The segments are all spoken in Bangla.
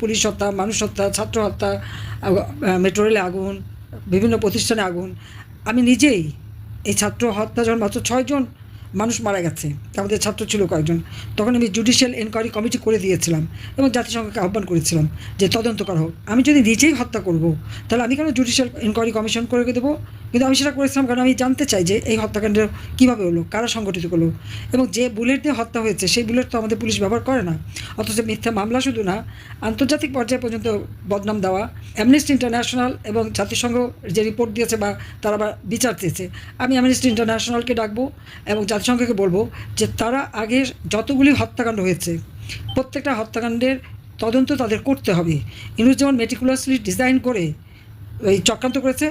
পুলিশ হত্যা, মানুষ হত্যা, ছাত্র হত্যা মেট্রো রেলে আগুন, বিভিন্ন প্রতিষ্ঠানে আগুন। আমি নিজেই এই ছাত্র হত্যা যখন মাত্র ছয়জন মানুষ মারা গেছে। আমাদের ছাত্র ছিল কয়েকজন। তখন আমি জুডিশিয়াল এনকোয়ারি কমিটি করে দিয়েছিলাম এবং জাতিসংঘকে আহ্বান করেছিলাম যে তদন্ত করা। হোক আমি যদি নিজেই হত্যা করব, তাহলে আমি কেন জুডিশিয়াল এনকোয়ারি কমিশন করে দেবো? কিন্তু আমি সেটা করেছিলাম কারণ আমি জানতে চাই যে এই হত্যাকাণ্ড কীভাবে হলো, কারা সংগঠিত করল? এবং যে বুলেট দিয়ে হত্যা হয়েছে, সেই বুলেট তো আমাদের পুলিশ ব্যবহার করে না। অথচ মিথ্যা মামলা শুধু না, আন্তর্জাতিক পর্যায়ে পর্যন্ত বদনাম দেওয়া অ্যামনেস্টি ইন্টারন্যাশনাল এবং জাতিসংঘ যে রিপোর্ট দিয়েছে বা তারা আবার বিচার চেয়েছে আমি অ্যামনেস্টি ইন্টারন্যাশনালকে ডাকবো এবং জাতিসংঘকে বলব যে তারা আগে যতগুলি হত্যাকাণ্ড হয়েছে, প্রত্যেকটা হত্যাকাণ্ডের তদন্ত তাদের করতে হবে। ইনুস যেমন মেটিকুলাসলি ডিজাইন করে এই চক্রান্ত করেছে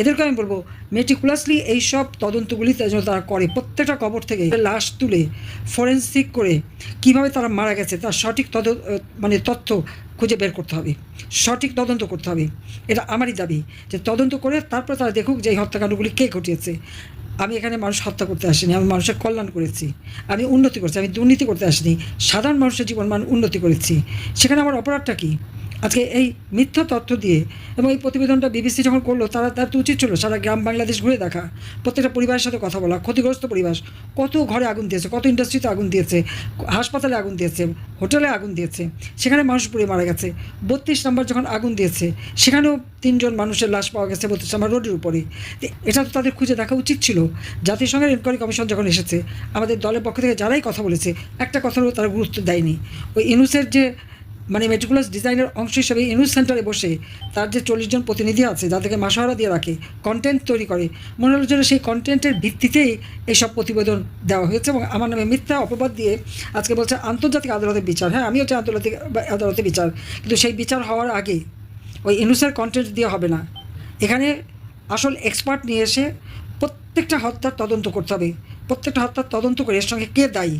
এদেরকে আমি বলব মেটিকুলাসলি এইসব তদন্তগুলি তার জন্য তারা করে। প্রত্যেকটা কবর থেকে লাশ তুলে ফরেন্সিক করে কীভাবে তারা মারা গেছে, তার সঠিক তদ মানে তথ্য খুঁজে বের করতে হবে। সঠিক তদন্ত করতে হবে। এটা আমারই দাবি যে তদন্ত করে তারপর তারা দেখুক যে এই হত্যাকাণ্ডগুলি কে ঘটিয়েছে। আমি এখানে মানুষ হত্যা করতে আসিনি, আমি মানুষের কল্যাণ করেছি। আমি উন্নতি করেছি, আমি দুর্নীতি করতে আসিনি, সাধারণ মানুষের জীবন মান উন্নতি করেছি। সেখানে আমার অপরাধটা কী? আজকে এই মিথ্যা তথ্য দিয়ে এবং এই প্রতিবেদনটা বিবিসি যখন করল, তারা তার তো উচিত ছিল সারা গ্রাম বাংলাদেশ ঘুরে দেখা, প্রত্যেকটা পরিবারের সাথে কথা বলা, ক্ষতিগ্রস্ত পরিবার কত ঘরে আগুন দিয়েছে, কত ইন্ডাস্ট্রিতে আগুন দিয়েছে, হাসপাতালে আগুন দিয়েছে, হোটেলে আগুন দিয়েছে, সেখানে মানুষ পুড়ে মারা গেছে, বত্রিশ নম্বর যখন আগুন দিয়েছে, সেখানেও তিনজন মানুষের লাশ পাওয়া গেছে বত্রিশ নম্বর রোডের উপরে। এটা তো তাদের খুঁজে দেখা উচিত ছিল। জাতিসংঘের এনকোয়ারি কমিশন যখন এসেছে, আমাদের দলের পক্ষ থেকে যারাই কথা বলেছে, একটা কথারও তারা গুরুত্ব দেয়নি। ওই ইনুসের যে মানে মেট্রিকুলাস ডিজাইনের অংশ হিসেবে ইউনুস সেন্টারে বসে তার যে চল্লিশ জন প্রতিনিধি আছে যাদেরকে মাসহারা দিয়ে রাখে কন্টেন্ট তৈরি করে। মনে হলো যেন সেই কন্টেন্টের ভিত্তিতেই এইসব প্রতিবেদন দেওয়া হয়েছে এবং আমার নামে মিথ্যা অপবাদ দিয়ে আজকে বলছে আন্তর্জাতিক আদালতের বিচার। হ্যাঁ আমিও চাই আন্তর্জাতিক আদালতের বিচার, কিন্তু সেই বিচার হওয়ার আগে ওই ইনুসের কন্টেন্ট দিয়ে হবে না। এখানে আসল এক্সপার্ট নিয়ে এসে প্রত্যেকটা হত্যার তদন্ত করতে হবে। প্রত্যেকটা হত্যার তদন্ত করে এর সঙ্গে কে দায়ী,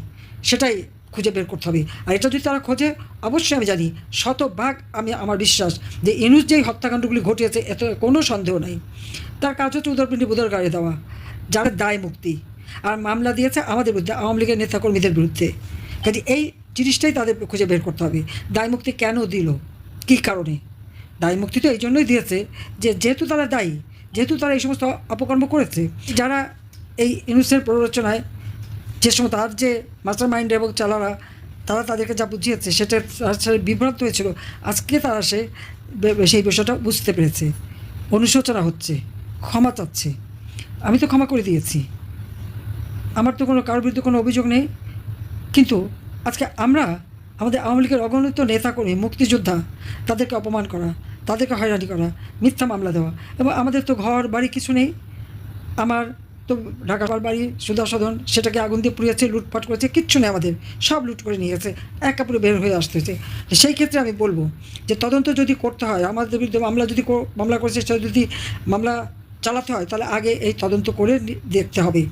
সেটাই খুঁজে বের করতে হবে। আর এটা যদি তারা খোঁজে, অবশ্যই আমি জানি, শতভাগ আমি আমার বিশ্বাস যে ইনুস যেই হত্যাকাণ্ডগুলি ঘটিয়েছে, এত কোনো সন্দেহ নাই। তার কাজ হচ্ছে উদরপিণ্ডি বুদর গাড়ি দেওয়া, যারা দায় মুক্তি। আর মামলা দিয়েছে আমাদের বিরুদ্ধে, আওয়ামী লীগের নেতাকর্মীদের বিরুদ্ধে। কাজে এই জিনিসটাই তাদের খুঁজে বের করতে হবে। দায় মুক্তি কেন দিল? কী কারণে? দায় মুক্তি তো এই জন্যই দিয়েছে যে যেহেতু তারা দায়ী, যেহেতু তারা এই সমস্ত অপকর্ম করেছে, যারা এই ইনুসের প্ররোচনায় যে সময় তার যে মাস্টার মাইন্ড এবং চালারা, তারা তাদেরকে যা বুঝিয়েছে, সেটা বিভ্রান্ত হয়েছিল। আজকে তারা সে সেই বিষয়টা বুঝতে পেরেছে। অনুশোচনা হচ্ছে, ক্ষমা চাচ্ছে। আমি তো ক্ষমা করে দিয়েছি। আমার তো কোনো, কারোর বিরুদ্ধে কোনো অভিযোগ নেই। কিন্তু আজকে আমরা, আমাদের আওয়ামী লীগের অগণিত নেতাকর্মী, মুক্তিযোদ্ধা, তাদেরকে অপমান করা, তাদেরকে হয়রানি করা, মিথ্যা মামলা দেওয়া এবং আমাদের তো ঘর, বাড়ি কিছু নেই। আমার তো ঢাকা বাড়ি সদন সেটাকে আগুন দিয়ে পুড়িয়েছে, লুটপাট করেছে, কিচ্ছু নেই আমাদের, সব লুট করে নিয়ে গেছে, এক কাপড়ে বের হয়ে আসতেছে সেই ক্ষেত্রে আমি বলব যে তদন্ত যদি করতে হয়, আমাদের বিরুদ্ধে মামলা যদি মামলা করেছে, সেটা যদি মামলা চালাতে হয়, তাহলে আগে এই তদন্ত করে দেখতে হবে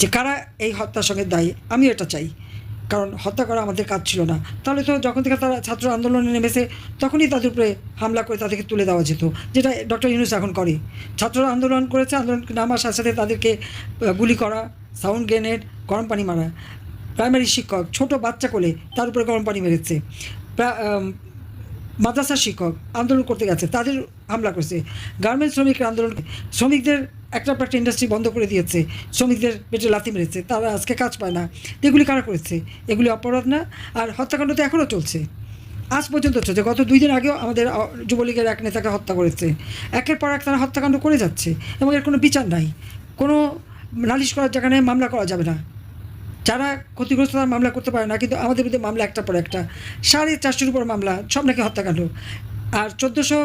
যে কারা এই হত্যার সঙ্গে দায়ী। আমি এটা চাই। কারণ হত্যা করা আমাদের কাজ ছিল না। তাহলে তো যখন থেকে তারা ছাত্র আন্দোলনে নেমেছে, তখনই তাদের উপরে হামলা করে তাদেরকে তুলে দেওয়া যেত, যেটা ডক্টর ইউনুস এখন করে। ছাত্ররা আন্দোলন করেছে, আন্দোলন নামার সাথে সাথে তাদেরকে গুলি করা, সাউন্ড গ্রেনেড, গরম পানি মারা। প্রাইমারি শিক্ষক, ছোট বাচ্চা কোলে তার উপরে গরম পানি মেরেছে। মাদ্রাসা শিক্ষক আন্দোলন করতে গেছে, তাদের হামলা করেছে। গার্মেন্টস শ্রমিকরা আন্দোলন, শ্রমিকদের একটা একটা ইন্ডাস্ট্রি বন্ধ করে দিয়েছে, শ্রমিকদের পেটে লাথি মেরেছে, তারা আজকে কাজ পায় না। এগুলি কারা করেছে? এগুলি অপরাধ না? আর হত্যাকাণ্ড তো এখনও চলছে। আজ পর্যন্ত চলছে। গত দুই দিন আগেও আমাদের যুবলীগের এক নেতাকে হত্যা করেছে। একের পর এক তারা হত্যাকাণ্ড করে যাচ্ছে এবং এর কোনো বিচার নাই। কোনো নালিশ করার জায়গা নেই, মামলা করা যাবে না। যারা ক্ষতিগ্রস্ত তারা মামলা করতে পারে না, কিন্তু আমাদের বিরুদ্ধে মামলা একটা পর একটা। সাড়ে চারশোর উপর মামলা, সব নাকি হত্যাকাণ্ড। আর চোদ্দোশো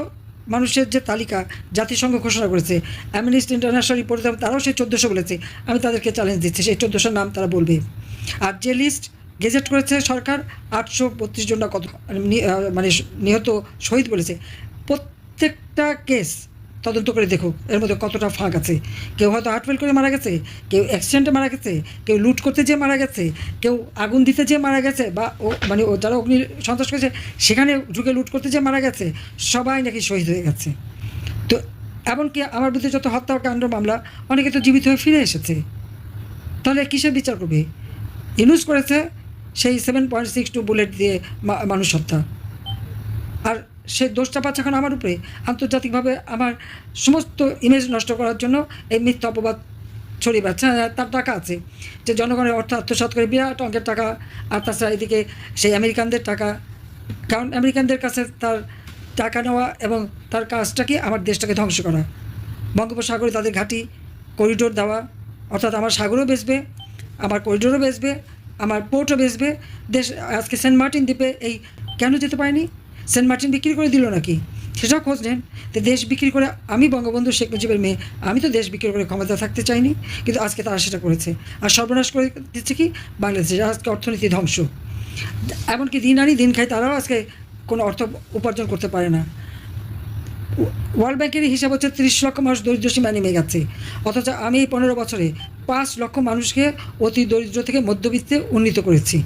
মানুষের যে তালিকা জাতিসংঘ ঘোষণা করেছে অ্যামিনিস্ট ইন্টারন্যাশনাল রিপোর্ট তারাও সেই চোদ্দোশো বলেছে। আমি তাদেরকে চ্যালেঞ্জ দিচ্ছি, সেই চোদ্দোশোর নাম তারা বলবে। আর যে লিস্ট গেজেট করেছে সরকার, আটশো বত্রিশ জন কত মানে নিহত, শহীদ বলেছে। প্রত্যেকটা কেস তদন্ত করে দেখুক। এর মধ্যে কতটা ফাঁক আছে। কেউ হয়তো হার্টফেল করে মারা গেছে, কেউ অ্যাক্সিডেন্টে মারা গেছে, কেউ লুট করতে যেয়ে মারা গেছে, কেউ আগুন দিতে যেয়ে মারা গেছে বা ও মানে ও যারা অগ্নি সন্ত্রাস করেছে, সেখানে ঢুকে লুট করতে যেয়ে মারা গেছে, সবাই নাকি শহীদ হয়ে গেছে। তো এমনকি আমার বিরুদ্ধে যত হত্যাকাণ্ড মামলা, অনেকে তো জীবিত হয়ে ফিরে এসেছে। তাহলে কিসের বিচার করবে? ইউজ করেছে সেই seven point six two bullet দিয়ে মানুষ হত্যা। আর সে দোষটা পাচ্ছে এখন আমার উপরে। আন্তর্জাতিকভাবে আমার সমস্ত ইমেজ নষ্ট করার জন্য এই মিথ্যা অপবাদ ছড়িয়ে বেড়াচ্ছে। হ্যাঁ, তার টাকা আছে। যে জনগণের অর্থ আত্মসাৎ করে বিরাট অঙ্কের টাকা আর তাছাড়া এদিকে সেই আমেরিকানদের টাকা। কারণ আমেরিকানদের কাছে তার টাকা নেওয়া এবং তার কাজটাকে আমার দেশটাকে ধ্বংস করা। বঙ্গোপসাগরে তাদের ঘাঁটি করিডোর দেওয়া অর্থাৎ আমার সাগরও বেচবে আমার করিডোরও বেচবে আমার পোর্টও বেচবে। দেশ আজকে সেন্ট মার্টিন দ্বীপে এই কেন যেতে পারেনি? সেন্ট মার্টিন বিক্রি করে দিল নাকি? সেটাও খোঁজ নেন। তো দেশ বিক্রি করে, আমি বঙ্গবন্ধু শেখ মুজিবের মেয়ে, আমি তো দেশ বিক্রি করে ক্ষমতা থাকতে চাইনি, কিন্তু আজকে তারা সেটা করেছে। আর সর্বনাশ করে দিচ্ছে কি? বাংলাদেশে আজকে অর্থনীতি ধ্বংস। এমনকি দিন আনি দিন খাই তারাও আজকে কোনো অর্থ উপার্জন করতে পারে না। ওয়ার্ল্ড ব্যাংকের হিসাব হচ্ছে তিরিশ লক্ষ মানুষ দরিদ্র সীমা নেমে গেছে। অথচ আমি এই পনেরো বছরে পাঁচ লক্ষ মানুষকে অতি দরিদ্র থেকে মধ্যবিত্তে উন্নীত করেছি।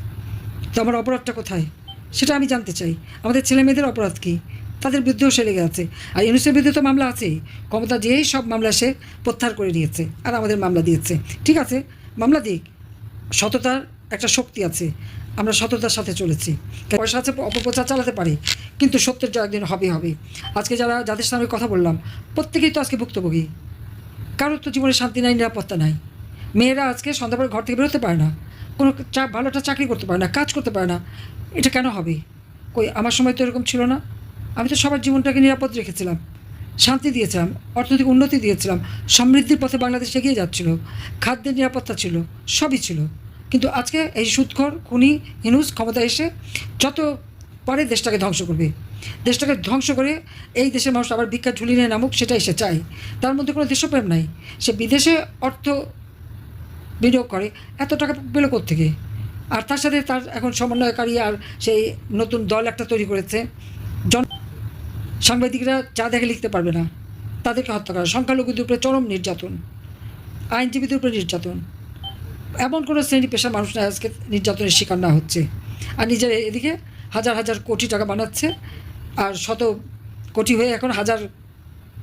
তো আমার অপরাধটা কোথায়? সেটা আমি জানতে চাই। আমাদের ছেলে মেয়েদের অপরাধ কী? তাদের বিরুদ্ধেও সে লেগে আছে। আর ইউনুসের বিরুদ্ধে তো মামলা আছেই। ক্ষমতা দিয়েই সব মামলা সে প্রত্যাহার করে নিয়েছে আর আমাদের মামলা দিয়েছে। ঠিক আছে, মামলা দিক। সততার একটা শক্তি আছে। আমরা সততার সাথে চলেছি। পয়সা আছে, অপপ্রচার চালাতে পারি। কিন্তু সত্যের যা একদিন হবে হবে। আজকে যারা, যাদের আমি কথা বললাম, প্রত্যেকেই তো আজকে ভুক্তভোগী। কারোর তো জীবনে শান্তি নাই, নিরাপত্তা নাই। মেয়েরা আজকে সন্ধ্যাবেলা ঘর থেকে বেরোতে পারে না। কোনো ভালো একটা চাকরি করতে পারে না, কাজ করতে পারে না। এটা কেন হবে? কই, আমার সময় তো এরকম ছিল না। আমি তো সবার জীবনটাকে নিরাপদ রেখেছিলাম। শান্তি দিয়েছিলাম, অর্থনৈতিক উন্নতি দিয়েছিলাম, সমৃদ্ধির পথে বাংলাদেশ এগিয়ে যাচ্ছিল, খাদ্যের নিরাপত্তা ছিল, সবই ছিল। কিন্তু আজকে এই সুৎখর, খুনি হিনুস ক্ষমতা এসে যত পারে দেশটাকে ধ্বংস করবে। দেশটাকে ধ্বংস করে এই দেশের মানুষ আবার ভিক্ষা ঝুলি নিয়ে নামুক, সেটাই সে চায়। তার মধ্যে কোনো দেশপ্রেম নাই। সে বিদেশে অর্থ বিনিয়োগ করে, এত টাকা পেল থেকে আর তার সাথে তার এখন সমন্বয়কারী আর সেই নতুন দল একটা তৈরি করেছে। জন সাংবাদিকরা যা দেখে লিখতে পারবে না, তাদেরকে হত্যা করা। সংখ্যালঘুদের উপরে চরম নির্যাতন, আইনজীবীদের উপরে নির্যাতন। এমন কোনো শ্রেণি পেশার মানুষ না আজকে নির্যাতনের শিকার না হচ্ছে। আর নিজের এদিকে হাজার হাজার কোটি টাকা বানাচ্ছে আর শত কোটি হয়ে এখন হাজার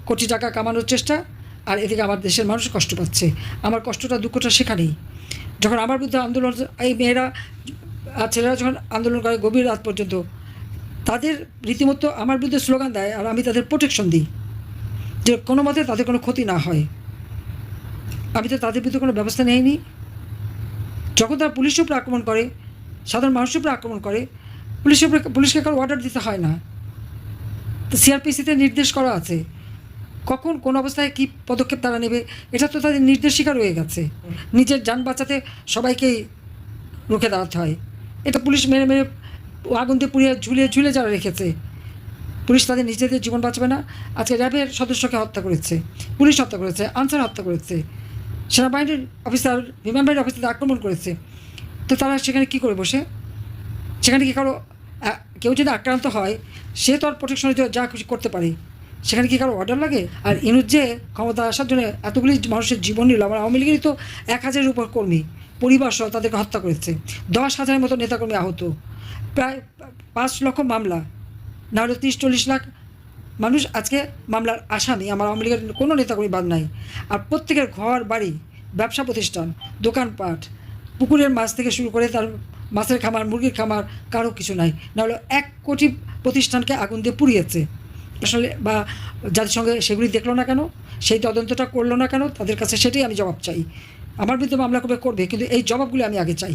কোটি টাকা কামানোর চেষ্টা। আর এদিকে আমার দেশের মানুষ কষ্ট পাচ্ছে। আমার কষ্টটা দুঃখটা সেখানেই। যখন আমার বিরুদ্ধে আন্দোলন, এই মেয়েরা আর ছেলেরা যখন আন্দোলন করে গভীর রাত পর্যন্ত, তাদের রীতিমতো আমার বিরুদ্ধে স্লোগান দেয় আর আমি তাদের প্রোটেকশন দিই। যে কোনো মতে তাদের কোনো ক্ষতি না হয়। আমি তো তাদের বিরুদ্ধে কোনো ব্যবস্থা নেইনি। যখন তারা পুলিশের উপরে আক্রমণ করে, সাধারণ মানুষের উপরে আক্রমণ করে, পুলিশের উপরে, পুলিশকে কারও অর্ডার দিতে হয় না। তো সিআরপিসিতে নির্দেশ করা আছে। কখন, কোন অবস্থায় কী পদক্ষেপ তারা নেবে, এটা তো তাদের নির্দেশিকা রয়ে গেছে। নিজের যান বাঁচাতে সবাইকেই রুখে দাঁড়াতে হয়। এটা পুলিশ মেরে মেরে আগুন দিয়ে পুড়িয়ে ঝুলিয়ে, ঝুলে যারা রেখেছে, পুলিশ তাদের নিজেদের জীবন বাঁচবে না। আজকে র্যাবের সদস্যকে হত্যা করেছে, পুলিশ হত্যা করেছে, আনসার হত্যা করেছে, সেনাবাহিনীর অফিসার বিমান বাহিনীর অফিসার আক্রমণ করেছে। তো তারা সেখানে কী করে বসে? সেখানে কি কারও কেউ যদি আক্রান্ত হয়, সে তো আর প্রোটেকশনে যা খুশি করতে পারে। সেখানে কি কারও অর্ডার লাগে? আর ইনুজ যে ক্ষমতা আসার জন্য এতগুলি মানুষের জীবন নিল, আমার আওয়ামী লীগেরই তো এক হাজারের উপর কর্মী, পরিবার সহ তাদেরকে হত্যা করেছে। দশ হাজারের মতো নেতাকর্মী আহত। প্রায় পাঁচ লক্ষ মামলা, না হলে তিরিশ চল্লিশ লাখ মানুষ আজকে মামলার আসামি। আমার আওয়ামী লীগের কোনো নেতাকর্মী বাদ নাই। আর প্রত্যেকের ঘর, বাড়ি, ব্যবসা প্রতিষ্ঠান, দোকানপাট, পুকুরের মাছ থেকে শুরু করে তার মাছের খামার, মুরগির খামার, কারও কিছু নাই। নাহলে এক কোটি প্রতিষ্ঠানকে আগুন দিয়ে পুড়িয়েছে। আসলে বা সঙ্গে সেগুলি দেখল না কেন, সেই তদন্তটা করল না কেন, তাদের কাছে সেটাই আমি জবাব চাই। আমার বিরুদ্ধে মামলা করবে করবে, কিন্তু এই জবাবগুলি আমি আগে চাই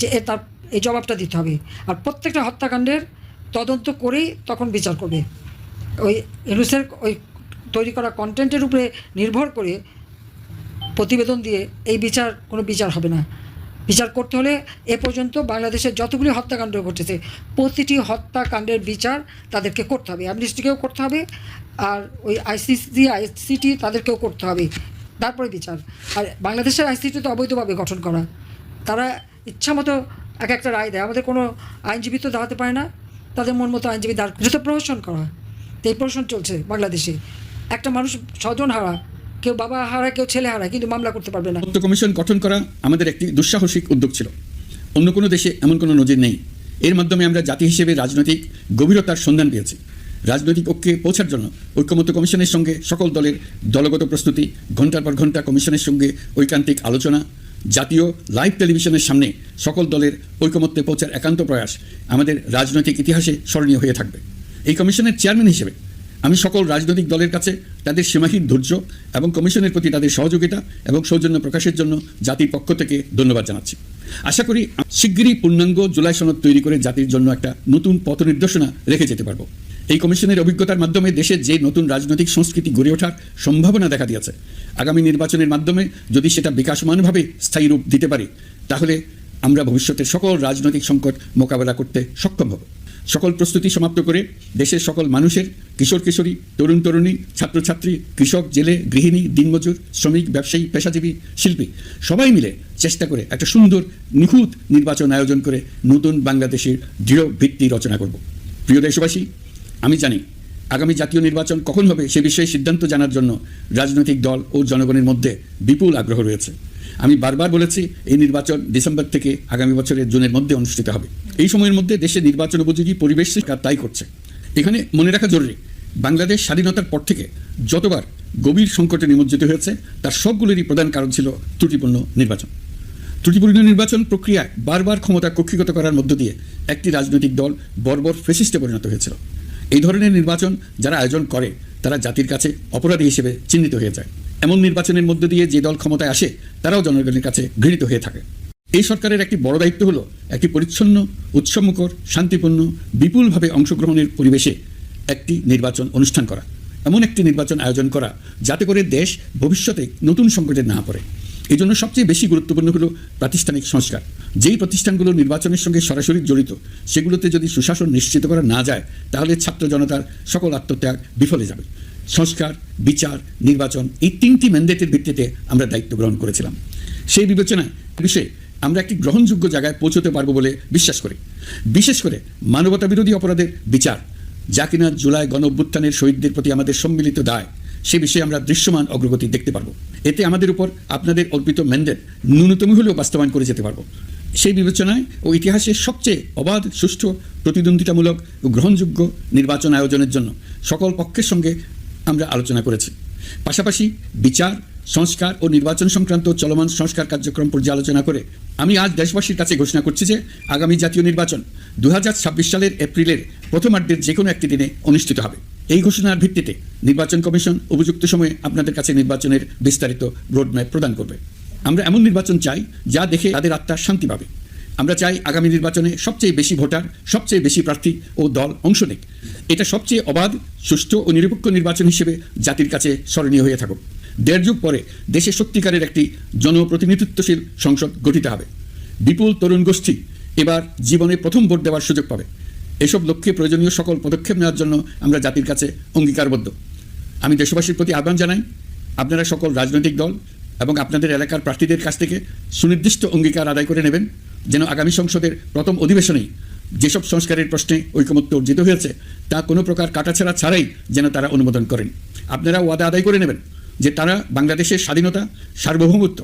যে এ তার, এই জবাবটা দিতে হবে। আর প্রত্যেকটা হত্যাকাণ্ডের তদন্ত করেই তখন বিচার করবে। ওই ইউনুসের ওই তৈরি করা কন্টেন্টের উপরে নির্ভর করে প্রতিবেদন দিয়ে এই বিচার, কোনো বিচার হবে না। বিচার করতে হলে এ পর্যন্ত বাংলাদেশের যতগুলি হত্যাকাণ্ড ঘটেছে, প্রতিটি হত্যাকাণ্ডের বিচার তাদেরকে করতে হবে। অ্যামনিস্টিকেও করতে হবে আর ওই আইসিসি আইসিটি তাদেরকেও করতে হবে। তারপরে বিচার। আর বাংলাদেশের আইসিটি তো অবৈধভাবে গঠন করা। তারা ইচ্ছা মতো এক একটা রায় দেয়। আমাদের কোনো আইনজীবী তো দাঁড়াতে পারে না। তাদের মন মতো আইনজীবী দাঁড় এটা তো প্রহসন করা। তো এই প্রহসন চলছে বাংলাদেশে। একটা মানুষ ছজন হারা কেউ বাবা হারায়, কেউ ছেলে হারায়, কিন্তু মামলা করতে পারবে না। কমিশন গঠন করা আমাদের একটি দুঃসাহসিক উদ্যোগ ছিল। অন্য কোনো দেশে এমন কোনো নজির নেই। এর মাধ্যমে আমরা জাতি হিসেবে রাজনৈতিক গভীরতার সন্ধান পেয়েছি। রাজনৈতিক ঐক্যে পৌঁছার জন্য ঐক্যমত্য কমিশনের সঙ্গে সকল দলের দলগত প্রস্তুতি ঘণ্টার পর ঘণ্টা কমিশনের সঙ্গে ঐকান্তিক আলোচনা, জাতীয় লাইভ টেলিভিশনের সামনে সকল দলের ঐকমত্যে পৌঁছার একান্ত প্রয়াস আমাদের রাজনৈতিক ইতিহাসে স্মরণীয় হয়ে থাকবে। এই কমিশনের চেয়ারম্যান হিসেবে আমি সকল রাজনৈতিক দলের কাছে তাদের সীমাহীন ধৈর্য এবং কমিশনের প্রতি তাদের সহযোগিতা এবং সৌজন্য প্রকাশের জন্য জাতির পক্ষ থেকে ধন্যবাদ জানাচ্ছি। আশা করি শিগগিরই পূর্ণাঙ্গ জুলাই সনদ তৈরি করে জাতির জন্য একটা নতুন পথ নির্দেশনা রেখে যেতে পারব। এই কমিশনের অভিজ্ঞতার মাধ্যমে দেশের যে নতুন রাজনৈতিক সংস্কৃতি গড়ে ওঠার সম্ভাবনা দেখা দিয়েছে, আগামী নির্বাচনের মাধ্যমে যদি সেটা বিকাশমানভাবে স্থায়ী রূপ দিতে পারি, তাহলে আমরা ভবিষ্যতের সকল রাজনৈতিক সংকট মোকাবেলা করতে সক্ষম হব। সকল প্রস্তুতি সমাপ্ত করে দেশের সকল মানুষের, কিশোর কিশোরী, তরুণ তরুণী, ছাত্রছাত্রী, কৃষক, জেলে, গৃহিণী, দিনমজুর, শ্রমিক, ব্যবসায়ী, পেশাজীবী, শিল্পী, সবাই মিলে চেষ্টা করে একটা সুন্দর, নিখুঁত নির্বাচন আয়োজন করে নতুন বাংলাদেশের দৃঢ় ভিত্তি রচনা করব। প্রিয় দেশবাসী, আমি জানি আগামী জাতীয় নির্বাচন কখন হবে সে বিষয়ে সিদ্ধান্ত জানার জন্য রাজনৈতিক দল ও জনগণের মধ্যে বিপুল আগ্রহ রয়েছে। আমি বারবার বলেছি, এই নির্বাচন ডিসেম্বর থেকে আগামী বছরের জুনের মধ্যে অনুষ্ঠিত হবে। এই সময়ের মধ্যে দেশে নির্বাচন উপযোগী পরিবেশ সরকার তাই করছে। এখানে মনে রাখা জরুরি, বাংলাদেশ স্বাধীনতার পর থেকে যতবার গভীর সংকটে নিমজ্জিত হয়েছে, তার সবগুলোরই প্রধান কারণ ছিল ত্রুটিপূর্ণ নির্বাচন। ত্রুটিপূর্ণ নির্বাচন প্রক্রিয়ায় বারবার ক্ষমতা কক্ষিগত করার মধ্য দিয়ে একটি রাজনৈতিক দল বর্বর ফেসিস্টে পরিণত হয়েছিল। এই ধরনের নির্বাচন যারা আয়োজন করে তারা জাতির কাছে অপরাধী হিসেবে চিহ্নিত হয়ে যায়। এমন নির্বাচনের মধ্য দিয়ে যে দল ক্ষমতায় আসে, তারাও জনগণের কাছে ঘৃণিত হয়ে থাকে। এই সরকারের একটি বড় দায়িত্ব হলো একটি পরিচ্ছন্ন, উৎসবমুখর, শান্তিপূর্ণ, বিপুলভাবে অংশগ্রহণের পরিবেশে একটি নির্বাচন অনুষ্ঠান করা। এমন একটি নির্বাচন আয়োজন করা যাতে করে দেশ ভবিষ্যতে নতুন সংকটে না পড়ে। এই জন্য সবচেয়ে বেশি গুরুত্বপূর্ণ হলো প্রাতিষ্ঠানিক সংস্কার। যেই প্রতিষ্ঠানগুলো নির্বাচনের সঙ্গে সরাসরি জড়িত, সেগুলোতে যদি সুশাসন নিশ্চিত করা না যায়, তাহলে ছাত্র জনতার সকল আত্মত্যাগ বিফলে যাবে। সংস্কার, বিচার, নির্বাচন এই তিনটি ম্যান্ডেটের ভিত্তিতে আমরা দায়িত্ব গ্রহণ করেছিলাম। সেই বিবেচনায় বিষয়ে আমরা একটি গ্রহণযোগ্য জায়গায় পৌঁছতে পারব বলে বিশ্বাস করি। বিশেষ করে মানবতা বিরোধী অপরাধের বিচার, যা কিনা জুলাই গণ অভ্যুত্থানের শহীদদের প্রতি আমাদের সম্মিলিত দায় সে বিষয়ে আমরা দৃশ্যমান অগ্রগতি দেখতে পারব। এতে আমাদের উপর আপনাদের অর্পিত ম্যান্ডেট ন্যূনতম হলেও বাস্তবায়ন করে যেতে পারব। সেই বিবেচনায় ও ইতিহাসের সবচেয়ে অবাধ, সুষ্ঠু, প্রতিদ্বন্দ্বিতামূলক ও গ্রহণযোগ্য নির্বাচন আয়োজনের জন্য সকল পক্ষের সঙ্গে আমরা আলোচনা করেছি। পাশাপাশি বিচার, সংস্কার ও নির্বাচন সংক্রান্ত চলমান সংস্কার কার্যক্রম পর্যালোচনা করে আমি আজ দেশবাসীর কাছে ঘোষণা করছি যে আগামী জাতীয় নির্বাচন দু হাজার ছাব্বিশ সালের এপ্রিলের প্রথমার্ধের যে কোনো একটি দিনে অনুষ্ঠিত হবে। এই ঘোষণার ভিত্তিতে নির্বাচন কমিশন উপযুক্ত সময়ে আপনাদের কাছে নির্বাচনের বিস্তারিত রোডম্যাপ প্রদান করবে। আমরা এমন নির্বাচন চাই যা দেখে তাদের আত্মার শান্তি পাবে। আমরা চাই আগামী নির্বাচনে সবচেয়ে বেশি ভোটার, সবচেয়ে বেশি প্রার্থী ও দল অংশ নিক। এটা সবচেয়ে অবাধ, সুষ্ঠু ও নিরপেক্ষ নির্বাচন হিসেবে জাতির কাছে স্মরণীয় হয়ে থাকুক। দেড় যুগ পরে দেশে সত্যিকারের একটি জনপ্রতিনিধিত্বশীল সংসদ গঠিত হবে। বিপুল তরুণ গোষ্ঠী এবার জীবনে প্রথম ভোট দেওয়ার সুযোগ পাবে। এসব লক্ষ্যে প্রয়োজনীয় সকল পদক্ষেপ নেওয়ার জন্য আমরা জাতির কাছে অঙ্গীকারবদ্ধ। আমি দেশবাসীর প্রতি আহ্বান জানাই, আপনারা সকল রাজনৈতিক দল এবং আপনাদের এলাকার প্রার্থীদের কাছ থেকে সুনির্দিষ্ট অঙ্গীকার আদায় করে নেবেন, যেন আগামী সংসদের প্রথম অধিবেশনেই যেসব সংস্কারের প্রশ্নে ঐকমত্য অর্জিত হয়েছে, তা কোনো প্রকার কাটাছাড়া ছাড়াই যেন তারা অনুমোদন করেন। আপনারা ওয়াদা আদায় করে নেবেন যে তারা বাংলাদেশের স্বাধীনতা, সার্বভৌমত্ব